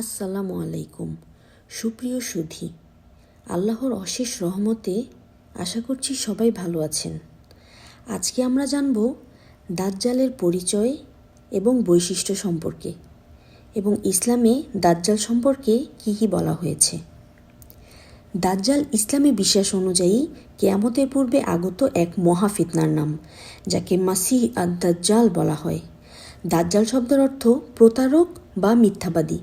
আসসালামু আলাইকুম। সুপ্রিয় সুধি, আল্লাহর অশেষ রহমতে আশা করছি সবাই ভালো আছেন। আজকে আমরা জানব দাজ্জালের পরিচয় এবং বৈশিষ্ট্য সম্পর্কে এবং ইসলামে দাজ্জাল সম্পর্কে কী কী বলা হয়েছে। দাজ্জাল ইসলামী বিশ্বাস অনুযায়ী কেয়ামতের পূর্বে আগত এক মহাফিতনার নাম, যাকে মাসিহ আদ দাজ্জাল বলা হয়। দাজ্জাল শব্দের অর্থ প্রতারক বা মিথ্যাবাদী।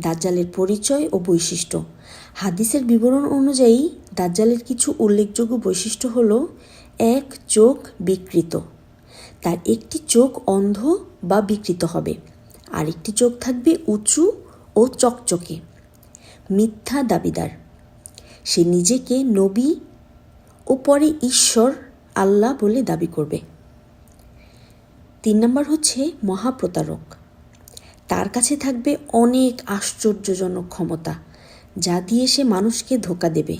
দাজ্জালের পরিচয় ও বৈশিষ্ট্য। হাদিসের বিবরণ অনুযায়ী, দাজ্জালের কিছু উল্লেখযোগ্য বৈশিষ্ট্য হল, এক, চোখ বিকৃত। তার একটি চোখ অন্ধ বা বিকৃত হবে। আরেকটি চোখ থাকবে উঁচু ও চকচকে। মিথ্যা দাবিদার। সে নিজেকে নবী ও পরে ঈশ্বর, আল্লাহ বলে দাবি করবে। তিন নম্বর হচ্ছে মহাপ্রতারক। তার কাছে থাকবে অনেক আশ্চর্যজনক ক্ষমতা, যা দিয়ে সে মানুষকে ধোকা দেবে।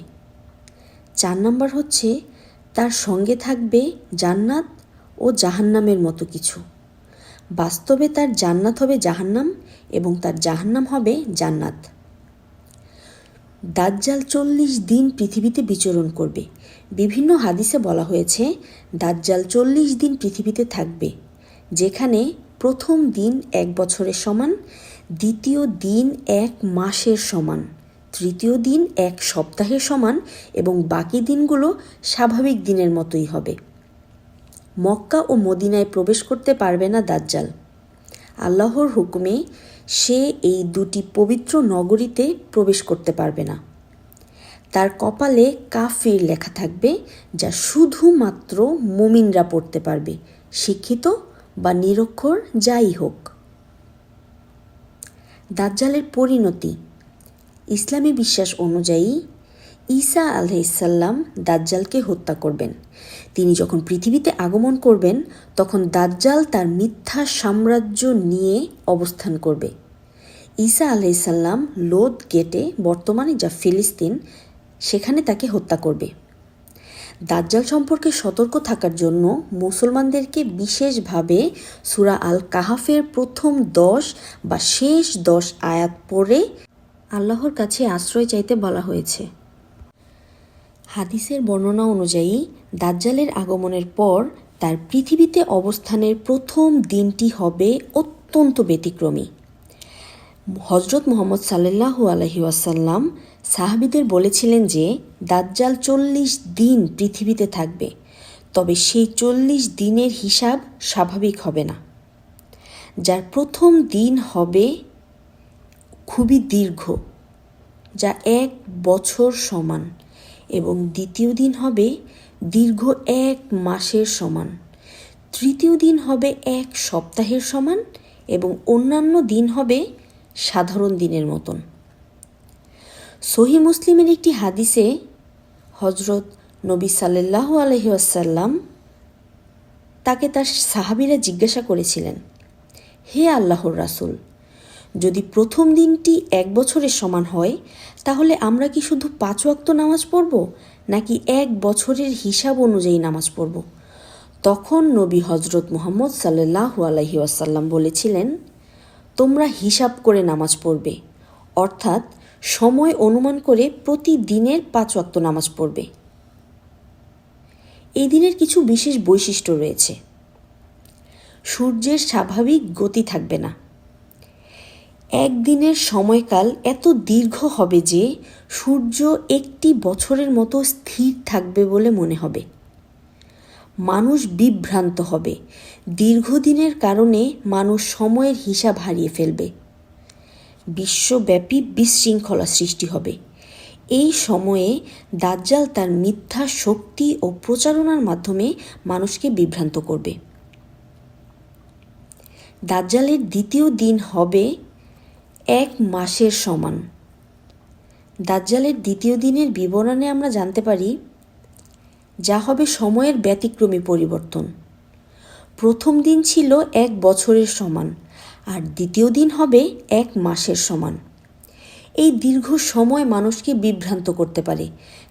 চার নম্বর হচ্ছে, তার সঙ্গে থাকবে জান্নাত ও জাহান্নামের মতো কিছু। বাস্তবে তার জান্নাত হবে জাহান্নাম এবং তার জাহান্নাম হবে জান্নাত। দাজ্জাল চল্লিশ দিন পৃথিবীতে বিচরণ করবে। বিভিন্ন হাদিসে বলা হয়েছে, দাজ্জাল চল্লিশ দিন পৃথিবীতে থাকবে, যেখানে প্রথম দিন এক বছরের সমান, দ্বিতীয় দিন এক মাসের সমান, তৃতীয় দিন এক সপ্তাহের সমান এবং বাকি দিনগুলো স্বাভাবিক দিনের মতোই হবে। মক্কা ও মদিনায় প্রবেশ করতে পারবে না দাজ্জাল। আল্লাহর হুকুমে সে এই দুটি পবিত্র নগরীতে প্রবেশ করতে পারবে না। তার কপালে কাফির লেখা থাকবে, যা শুধুমাত্র মুমিনরা পড়তে পারবে, শিক্ষিত বা নিরক্ষর যাই হোক। দাজ্জালের পরিণতি। ইসলামী বিশ্বাস অনুযায়ী ঈসা আলহিসাল্লাম দাজ্জালকে হত্যা করবেন। তিনি যখন পৃথিবীতে আগমন করবেন, তখন দাজ্জাল তার মিথ্যা সাম্রাজ্য নিয়ে অবস্থান করবে। ঈসা আলহিসাল্লাম লোদ গেটে বর্তমানে যা ফিলিস্তিন, সেখানে তাকে হত্যা করবে। দাজ্জাল সম্পর্কে সতর্ক থাকার জন্য মুসলমানদেরকে বিশেষভাবে সুরা আল কাহাফের প্রথম দশ বা শেষ দশ আয়াত পড়ে আল্লাহর কাছে আশ্রয় চাইতে বলা হয়েছে। হাদিসের বর্ণনা অনুযায়ী, দাজ্জালের আগমনের পর তার পৃথিবীতে অবস্থানের প্রথম দিনটি হবে অত্যন্ত ব্যতিক্রমী। হজরত মোহাম্মদ সাল্লাহু আলহি ওয়াসাল্লাম সাহাবিদের বলেছিলেন যে, দাজ্জাল চল্লিশ দিন পৃথিবীতে থাকবে, তবে সেই চল্লিশ দিনের হিসাব স্বাভাবিক হবে না। যার প্রথম দিন হবে খুবই দীর্ঘ, যা এক বছর সমান, এবং দ্বিতীয় দিন হবে দীর্ঘ এক মাসের সমান। তৃতীয় দিন হবে এক সপ্তাহের সমান, এবং অন্যান্য দিন হবে সাধারণ দিনের মতন। সহি মুসলিমের একটি হাদিসে হজরত নবী সাল্লাহ আলহিউসাল্লাম তাকে তার সাহাবিরা জিজ্ঞাসা করেছিলেন, হে আল্লাহর রাসুল, যদি প্রথম দিনটি এক বছরের সমান হয়, তাহলে আমরা কি শুধু পাঁচ ওয়াক্ত নামাজ পড়ব, নাকি এক বছরের হিসাব অনুযায়ী নামাজ পড়ব? তখন নবী হজরত মোহাম্মদ সাল্লাহ আলহি আসাল্লাম বলেছিলেন তোমরা হিসাব করে নামাজ পড়বে। অর্থাৎ সময় অনুমান করে প্রতিদিনের পাঁচ ওয়াক্ত নামাজ পড়বে। এই দিনের কিছু বিশেষ বৈশিষ্ট্য রয়েছে। সূর্যের স্বাভাবিক গতি থাকবে না। একদিনের সময়কাল এত দীর্ঘ হবে যে সূর্য একটি বছরের মতো স্থির থাকবে বলে মনে হবে। মানুষ বিভ্রান্ত হবে। দীর্ঘদিনের কারণে মানুষ সময়ের হিসাব হারিয়ে ফেলবে। বিশ্বব্যাপী বিশৃঙ্খলা সৃষ্টি হবে। এই সময়ে দাজ্জাল তার মিথ্যা শক্তি ও প্রচারণার মাধ্যমে মানুষকে বিভ্রান্ত করবে। দাজ্জালের দ্বিতীয় দিন হবে এক মাসের সমান। দাজ্জালের দ্বিতীয় দিনের বিবরণে আমরা জানতে পারি যা হবে সময়ের ব্যতিক্রমী পরিবর্তন। প্রথম দিন ছিল এক বছরের সমান, আর দ্বিতীয় দিন হবে এক মাসের সমান। এই দীর্ঘ সময় মানুষকে বিভ্রান্ত করতে পারে,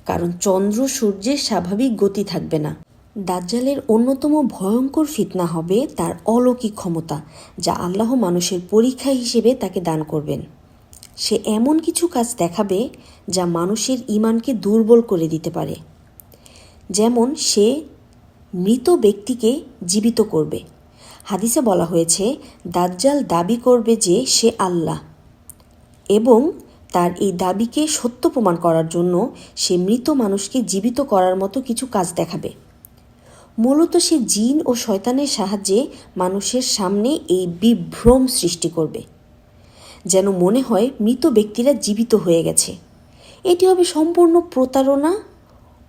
কারণ চন্দ্র সূর্যের স্বাভাবিক গতি থাকবে না। দাজ্জালের অন্যতম ভয়ঙ্কর ফিতনা হবে তার অলৌকিক ক্ষমতা, যা আল্লাহ মানুষের পরীক্ষা হিসেবে তাকে দান করবেন। সে এমন কিছু কাজ দেখাবে যা মানুষের ইমানকে দুর্বল করে দিতে পারে। যেমন সে মৃত ব্যক্তিকে জীবিত করবে। হাদিসে বলা হয়েছে, দাজ্জাল দাবি করবে যে সে আল্লাহ এবং তার এই দাবিকে সত্য প্রমাণ করার জন্য সে মৃত মানুষকে জীবিত করার মতো কিছু কাজ দেখাবে। মূলত সে জিন ও শয়তানের সাহায্যে মানুষের সামনে এই বিভ্রম সৃষ্টি করবে, যেন মনে হয় মৃত ব্যক্তিরা জীবিত হয়ে গেছে। এটি হবে সম্পূর্ণ প্রতারণা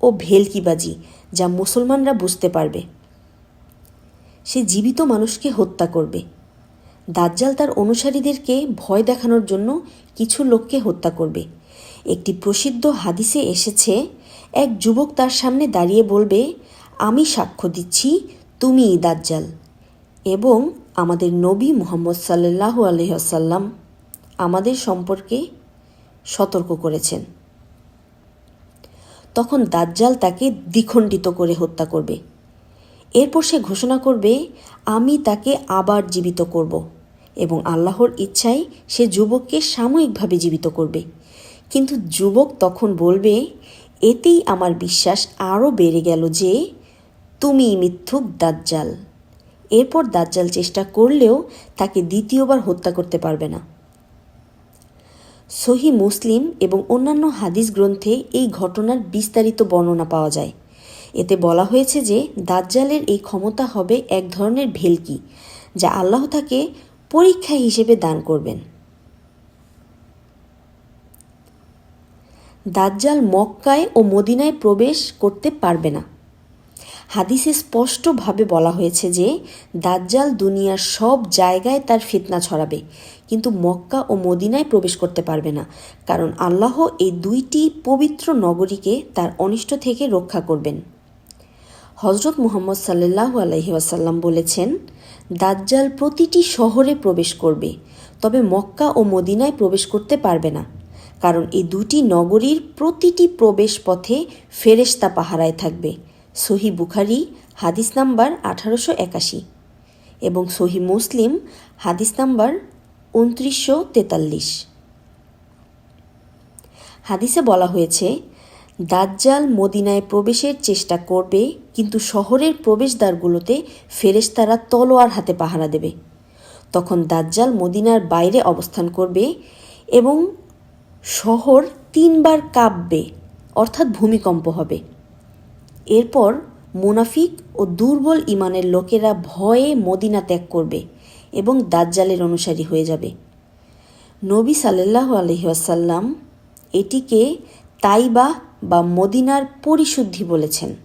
ও ভেলকিবাজি যা মুসলমানরা বুঝতে পারবে। সে জীবিত মানুষকে হত্যা করবে। দাজ্জাল তার অনুসারীদেরকে ভয় দেখানোর জন্য কিছু লোককে হত্যা করবে। একটি প্রসিদ্ধ হাদিসে এসেছে, এক যুবক তার সামনে দাঁড়িয়ে বলবে, আমি সাক্ষ্য দিচ্ছি তুমি দাজ্জাল এবং আমাদের নবী মোহাম্মদ সাল্লাহ আলহ্লাম আমাদের সম্পর্কে সতর্ক করেছেন। তখন দাজ্জাল তাকে দ্বিখণ্ডিত করে হত্যা করবে। এরপর সে ঘোষণা করবে, আমি তাকে আবার জীবিত করব এবং আল্লাহর ইচ্ছায় সে যুবককে সাময়িকভাবে জীবিত করবে। কিন্তু যুবক তখন বলবে, এতেই আমার বিশ্বাস আরও বেড়ে গেল যে তুমি মিথ্যুক দাজ্জাল। এরপর দাজ্জাল চেষ্টা করলেও তাকে দ্বিতীয়বার হত্যা করতে পারবে না। সহি মুসলিম এবং অন্যান্য হাদিস গ্রন্থে এই ঘটনার বিস্তারিত বর্ণনা পাওয়া যায়। এতে বলা হয়েছে যে, দাজ্জালের এই ক্ষমতা হবে এক ধরনের ভেলকি, যা আল্লাহ তাকে পরীক্ষা হিসেবে দান করবেন। দাজ্জাল মক্কায় ও মদিনায় প্রবেশ করতে পারবে না। হাদিসে স্পষ্টভাবে বলা হয়েছে যে, দাজ্জাল দুনিয়ার সব জায়গায় তার ফিতনা ছড়াবে, কিন্তু মক্কা ও মদিনায় প্রবেশ করতে পারবে না, কারণ আল্লাহ এই দুইটি পবিত্র নগরীকে তার অনিষ্ট থেকে রক্ষা করবেন। হজরত মুহম্মদ সাল্লাহ আলহি আসাল্লাম বলেছেন, দাজ্জাল প্রতিটি শহরে প্রবেশ করবে, তবে মক্কা ও মদিনায় প্রবেশ করতে পারবে না, কারণ এই দুটি নগরীর প্রতিটি প্রবেশ পথে ফেরেস্তা পাহারায় থাকবে। সহি বুখারি, হাদিস নাম্বার আঠারোশো একাশি এবং সহি মুসলিম, হাদিস নাম্বার উনত্রিশশো তেতাল্লিশ। হাদিসে বলা হয়েছে, দাজ্জাল মদিনায় প্রবেশের চেষ্টা করবে, কিন্তু শহরের প্রবেশদ্বারগুলোতে ফেরেশতারা তলোয়ার হাতে পাহারা দেবে। তখন দাজ্জাল মদিনার বাইরে অবস্থান করবে এবং শহর তিনবার কাঁপবে, অর্থাৎ ভূমিকম্প হবে। এরপর মুনাফিক ও দুর্বল ইমানের লোকেরা ভয়ে মদিনা ত্যাগ করবে এবং দাজ্জালের অনুসারী হয়ে যাবে। নবী সাল্লাহ আলহিহাসাল্লাম এটিকে তাইবা বা মদিনার পরিশুদ্ধি বলেছেন।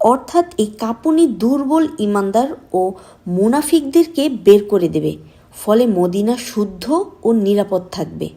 অর্থাৎ এই কাঁপুনি দুর্বল ইমানদার ও মুনাফিকদেরকে বের করে দেবে, ফলে মদিনা শুদ্ধ ও নিরাপদ থাকবে।